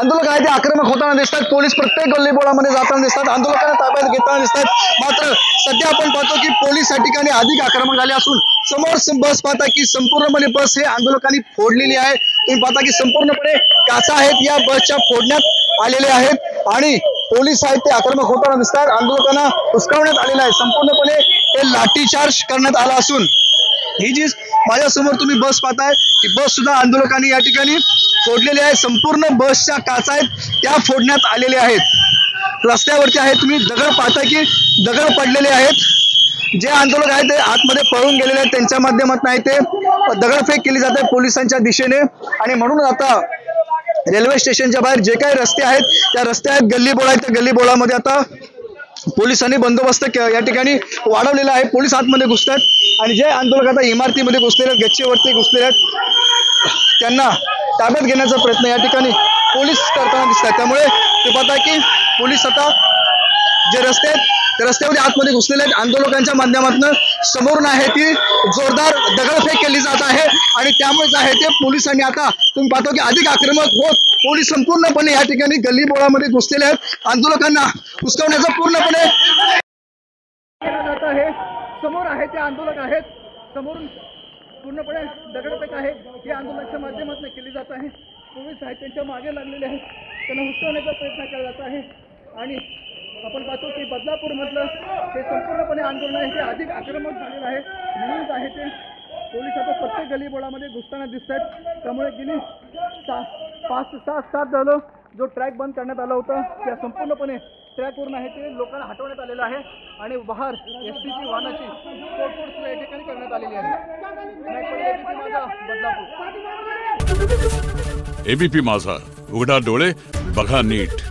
आंदोलक आहे ते आक्रमक होताना दिसतात. पोलीस प्रत्येक गल्लीबोळामध्ये जाताना दिसतात. आंदोलकांना ताब्यात घेताना दिसतात. मात्र सध्या आपण पाहतो की पोलीस या ठिकाणी अधिक आक्रमक झाले असून समोर बस पाहता की संपूर्णपणे बस हे आंदोलकांनी फोडलेली आहे. तुम्ही पाहता की संपूर्णपणे काचा आहेत या बसच्या फोडण्यात आलेले आहेत. आणि पोलीस आहेत ते आक्रमक होताना दिसतात. आंदोलकांना हुसकावण्यात आलेलं आहे. संपूर्णपणे हे लाठीचार्ज करण्यात आला असून ही जी माझ्यासमोर तुम्ही बस पाहताय ही बस सुद्धा आंदोलकांनी या ठिकाणी फोडलेली आहे संपूर्ण बसच्या काचा आहेत. त्या फोडण्यात आलेल्या आहेत. रस्त्यावरती आहे तुम्ही दगड पाहता की दगड पडलेले आहेत. जे आंदोलक आहेत ते आतमध्ये पळून गेलेले आहेत. त्यांच्या माध्यमात नाही ते. दगडफेक केली जाते पोलिसांच्या दिशेने. आणि म्हणून आता रेल्वे स्टेशनच्या बाहेर जे काही रस्ते आहेत त्या रस्ते आहेत गल्लीबोळा. आहेत त्या गल्लीबोळामध्ये आता पोलिसांनी बंदोबस्त या ठिकाणी वाढवलेला आहे. पोलीस आतमध्ये घुसतात आणि जे आंदोलक आता इमारतीमध्ये घुसलेले आहेत गच्चेवरती घुसलेले आहेत त्यांना ताब्यात घेण्याचा प्रयत्न या ठिकाणी पोलीस करताना दिसतात त्यामुळे ते पाहता की पोलीस आता जे रस्ते आहेत ते रस्त्यामध्ये आतमध्ये घुसलेले आहेत. आंदोलकांच्या माध्यमातून समोरून आहे ती जोरदार दगडफेक केली जात आहे आणि त्यामुळेच आहे ते पोलिसांनी आता तुम्ही पाहतो की अधिक आक्रमक होत पोलीस संपूर्णपणे या ठिकाणी गल्ली बोळामध्ये घुसलेले आहेत. आंदोलकांना घुसकवण्याचा पूर्णपणे समोर आहे ते आंदोलक आहेत. समोरून पूर्णपणे दगडफेक आहे. या आंदोलनाच्या माध्यमातून केली जात आहे. पोलीस आहेत त्यांच्या मागे लागलेले आहेत. त्यांना हुसवण्याचा प्रयत्न केला जात आहे. आणि आपण पाहतो की बदलापूरमधलं हे संपूर्णपणे आंदोलन आहे. ते अधिक आक्रमक झालेलं आहे. म्हणूनच आहे ते पोलीस आता प्रत्येक गलीबोळामध्ये घुसताना दिसत आहेत त्यामुळे गेली सा पाच ते सात झालं. जो ट्रॅक बंद करण्यात आला होता त्या संपूर्णपणे ट्रॅकवरून आहे ते लोकांना हटवण्यात आलेलं आहे. आणि बाहेर एस टीची वाहनाची तोडफोड सुद्धा या ठिकाणी करण्यात आलेली आहे. एबीपी माझा उघडा डोळे बघा नीट.